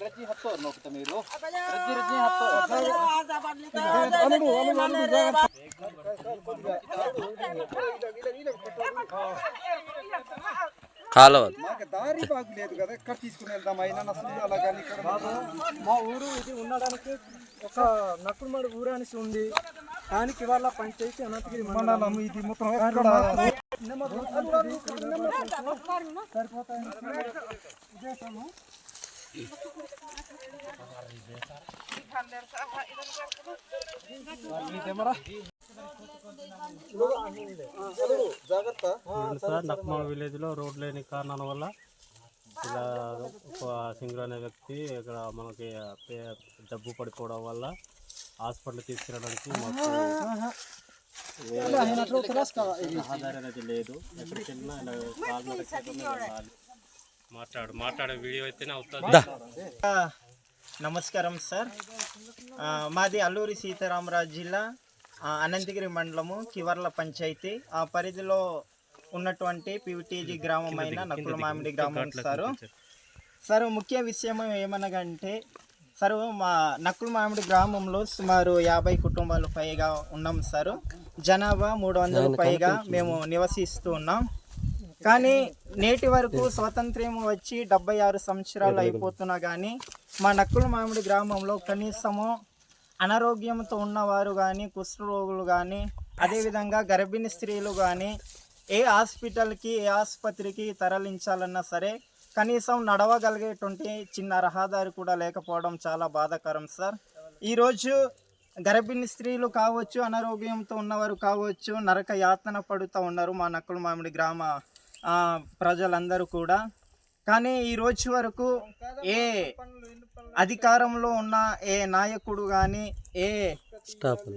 ರಜ್ಜಿ ಹತ್ತೋರು ನೋಡ್ತಾ మీరు ರಜ್ಜಿ ರಜ್ಜಿ ಹತ್ತೋರು కాలువ మాకు దారి బాగులేదు కదా ఎక్కడ తీసుకుని వెళ్దాం అయినా అసలు అలా కానీ ఇక్కడ మా ఊరు ఇది ఉండడానికి ఒక నక్కులమడి ఊరు అనేసి ఉంది దానికి ఇవాళ పంచాయతీ అనంతగిరి మండలం మండలం ఇది మొత్తం ఎక్కడ జాగ్రత్త సార్ నక్మా విలేజ్లో రోడ్ లేని కారణాల వల్ల ఇలా ఒక సింగర్ అనే వ్యక్తి ఇక్కడ మనకి జబ్బు పడిపోవడం వల్ల హాస్పిటల్ తీసుకెళ్ళడానికి మాకు ఆధారం అనేది లేదు ఎక్కడికి వెళ్ళినా ఇలా. మాట్లాడు మాట్లాడే వీడియో అయితేనే అవుతుంది. నమస్కారం సార్. మాది అల్లూరి సీతారామరాజు జిల్లా అనంతగిరి మండలము కివర్ల పంచాయతీ. ఆ పరిధిలో ఉన్నటువంటి పివిటీజీ గ్రామం అయిన నక్కుల మామిడి గ్రామం సారు. సార్. ముఖ్య విషయం ఏమనగంటే సార్ మా నక్కుల మామిడి గ్రామంలో సుమారు యాభై కుటుంబాలు పైగా ఉన్నాం సార్. జనాభా మూడు వందలు పైగా మేము నివసిస్తూ ఉన్నాం. కానీ నేటి వరకు స్వాతంత్ర్యం వచ్చి డెబ్బై ఆరు సంవత్సరాలు అయిపోతున్నా కానీ మా నక్కుల మామిడి గ్రామంలో కనీసము అనారోగ్యంతో ఉన్నవారు కానీ కుష్ఠరోగులు కానీ అదేవిధంగా గర్భిణీ స్త్రీలు కానీ ఏ హాస్పిటల్కి ఏ ఆసుపత్రికి తరలించాలన్నా సరే కనీసం నడవగలిగేటువంటి చిన్న రహదారి కూడా లేకపోవడం చాలా బాధాకరం సార్. ఈరోజు గర్భిణీ స్త్రీలు కావచ్చు అనారోగ్యంతో ఉన్నవారు కావచ్చు నరక యాతన పడుతూ ఉన్నారు మా నక్కుల మామిడి గ్రామ ప్రజలందరూ కూడా. కానీ ఈ రోజు వరకు ఏ అధికారంలో ఉన్న ఏ నాయకుడు కానీ ఏ స్టాఫ్